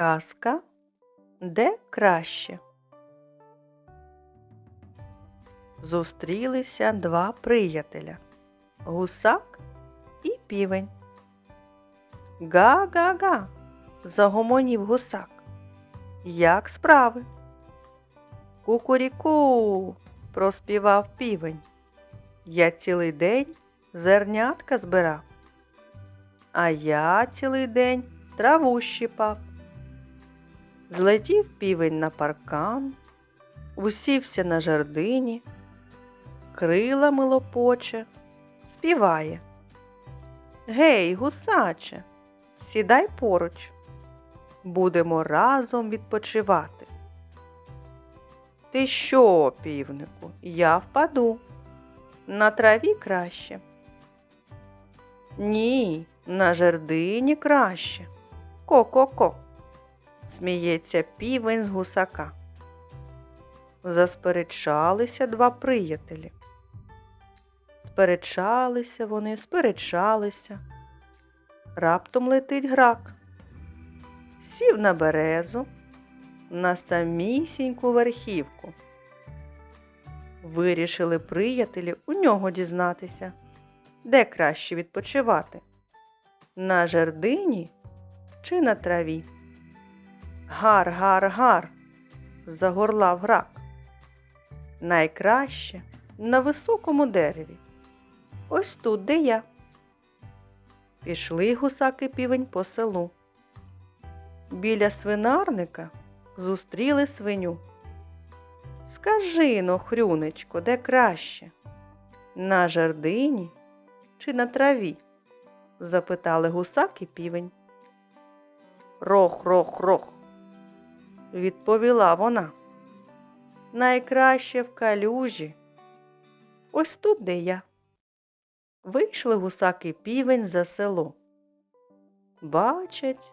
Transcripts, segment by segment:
Казка де краще. Зустрілися два приятеля гусак і півень. Га-га-га. загомонів гусак. Як справи? Кукуріку. проспівав півень. Я цілий день зернятка збирав, а я цілий день траву щипав. Злетів півень на паркан, усівся на жердині, крилами лопоче, співає. Гей, гусаче, сідай поруч, будемо разом відпочивати. Ти що, півнику, я впаду. На траві краще. Ні, на жердині краще. Ко-ко-ко сміється півень з гусака. Засперечалися два приятелі. Сперечалися вони, сперечалися. Раптом летить грак. Сів на березу, на самісіньку верхівку. Вирішили приятелі у нього дізнатися, де краще відпочивати на жердині чи на траві. Гар, гар, гар, загорлав грак. Найкраще на високому дереві. Ось тут, де я. Пішли гусаки півень по селу. Біля свинарника зустріли свиню. Скажи но, хрюнечко, де краще? На жердині чи на траві? запитали гусак і півень. Рох, рох, рох відповіла вона. Найкраще в калюжі. Ось тут де я. Вийшли гусак півень за село. Бачать,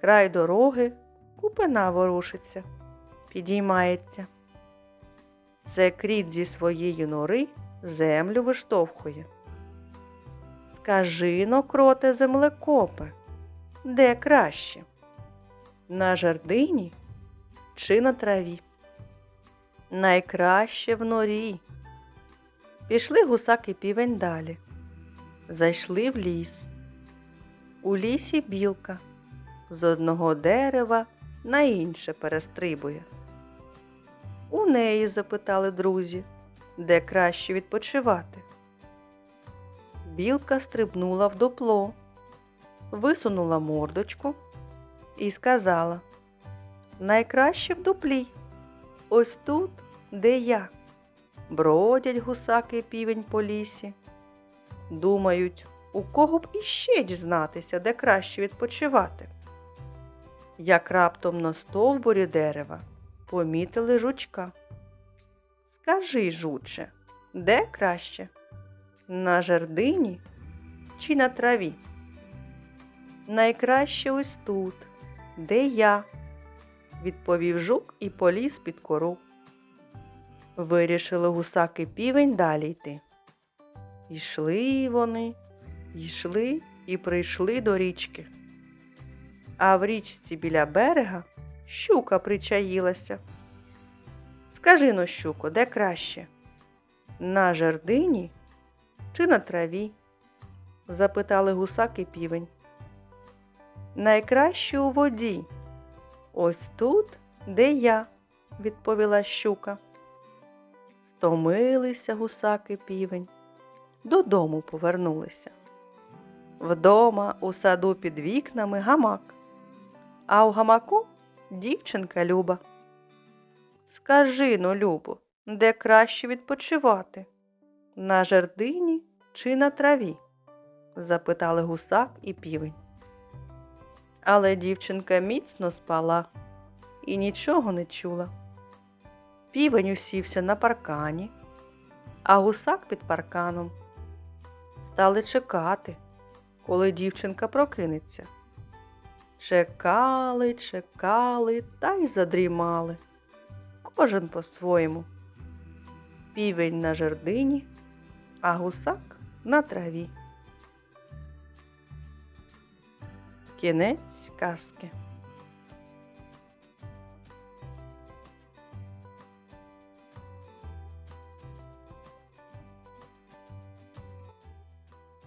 край дороги купина ворушиться, підіймається. Це кріт зі своєї нори землю виштовхує. Скажи но, кроте землекопе, де краще? На жердині чи на траві. Найкраще в норі. Пішли гусак і півень далі. Зайшли в ліс. У лісі білка з одного дерева на інше перестрибує. У неї запитали друзі, де краще відпочивати. Білка стрибнула в дупло, висунула мордочку і сказала найкраще в дуплі. Ось тут, де я. Бродять гусаки півень по лісі. Думають, у кого б іще дізнатися, де краще відпочивати. Як раптом на стовбурі дерева помітили жучка. Скажи, жуче, де краще? На жердині чи на траві? Найкраще ось тут, де я відповів жук і поліз під кору. Вирішили гусаки півень далі йти. Йшли вони, йшли і прийшли до річки. А в річці біля берега щука причаїлася. Скажи но, щуко, де краще? На жердині чи на траві? запитали гусак і півень. Найкраще у воді, Ось тут, де я, відповіла щука. Стомилися гусаки півень, додому повернулися. Вдома у саду під вікнами гамак, а у гамаку дівчинка Люба. Скажи но, Любо, де краще відпочивати? На жердині чи на траві? запитали гусак і півень. Але дівчинка міцно спала і нічого не чула. Півень усівся на паркані, а гусак під парканом. Стали чекати, коли дівчинка прокинеться. Чекали, чекали та й задрімали. Кожен по-своєму. Півень на жердині, а гусак на траві. Кінець kaskę